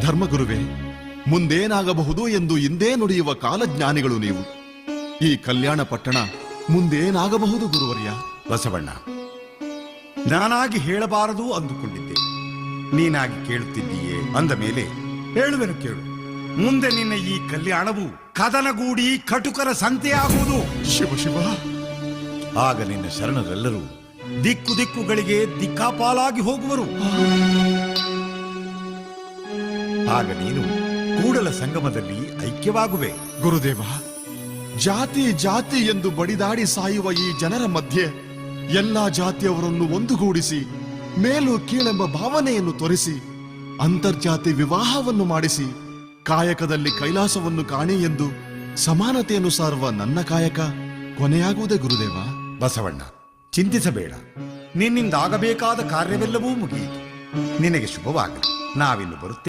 ಧರ್ಮಗುರುವೇ ಮುಂದೇನಾಗಬಹುದು ಎಂದು ಹಿಂದೆ ನುಡಿಯುವ ಕಾಲಜ್ಞಾನಿಗಳು ನೀವು. ಈ ಕಲ್ಯಾಣ ಪಟ್ಟಣ ಮುಂದೇನಾಗಬಹುದು ಗುರುವರ್ಯ? ಬಸವಣ್ಣ ನಾನಾಗಿ ಹೇಳಬಾರದು ಅಂದುಕೊಂಡಿದ್ದೆ. ನೀನಾಗಿ ಕೇಳುತ್ತಿದ್ದೀಯೇ ಅಂದ ಮೇಲೆ ಹೇಳುವೆನು ಕೇಳು. ಮುಂದೆ ನಿನ್ನ ಈ ಕಲ್ಯಾಣವು ಕದನಗೂಡಿ ಕಟುಕರ ಸಂತೆಯಾಗುವುದು. ಶಿವ ಶಿವ. ಆಗ ನಿನ್ನ ಶರಣರೆಲ್ಲರೂ ದಿಕ್ಕು ದಿಕ್ಕುಗಳಿಗೆ ದಿಕ್ಕಾಪಾಲಾಗಿ ಹೋಗುವರು. ಆಗ ನೀನು ಕೂಡಲ ಸಂಗಮದಲ್ಲಿ ಐಕ್ಯವಾಗುವೆ. ಗುರುದೇವ ಜಾತಿ ಜಾತಿ ಎಂದು ಬಡಿದಾಡಿ ಸಾಯುವ ಈ ಜನರ ಮಧ್ಯೆ ಎಲ್ಲಾ ಜಾತಿಯವರನ್ನು ಒಂದುಗೂಡಿಸಿ ಮೇಲು ಕೀಳೆಂಬ ಭಾವನೆಯನ್ನು ತೋರಿಸಿ ಅಂತರ್ಜಾತಿ ವಿವಾಹವನ್ನು ಮಾಡಿಸಿ ಕಾಯಕದಲ್ಲಿ ಕೈಲಾಸವನ್ನು ಕಾಣಿ ಎಂದು ಸಮಾನತೆಯನ್ನು ಸಾರುವ ನನ್ನ ಕಾಯಕ ಕೊನೆಯಾಗುವುದೇ ಗುರುದೇವ. ಬಸವಣ್ಣ ಚಿಂತಿಸಬೇಡ. ನಿನ್ನಿಂದಾಗಬೇಕಾದ ಕಾರ್ಯವೆಲ್ಲವೂ ಮುಗಿಯಿತು. ನಿನಗೆ ಶುಭವಾಗಲಿ. ನಾವಿನ್ನು ಬರುತ್ತೇವೆ.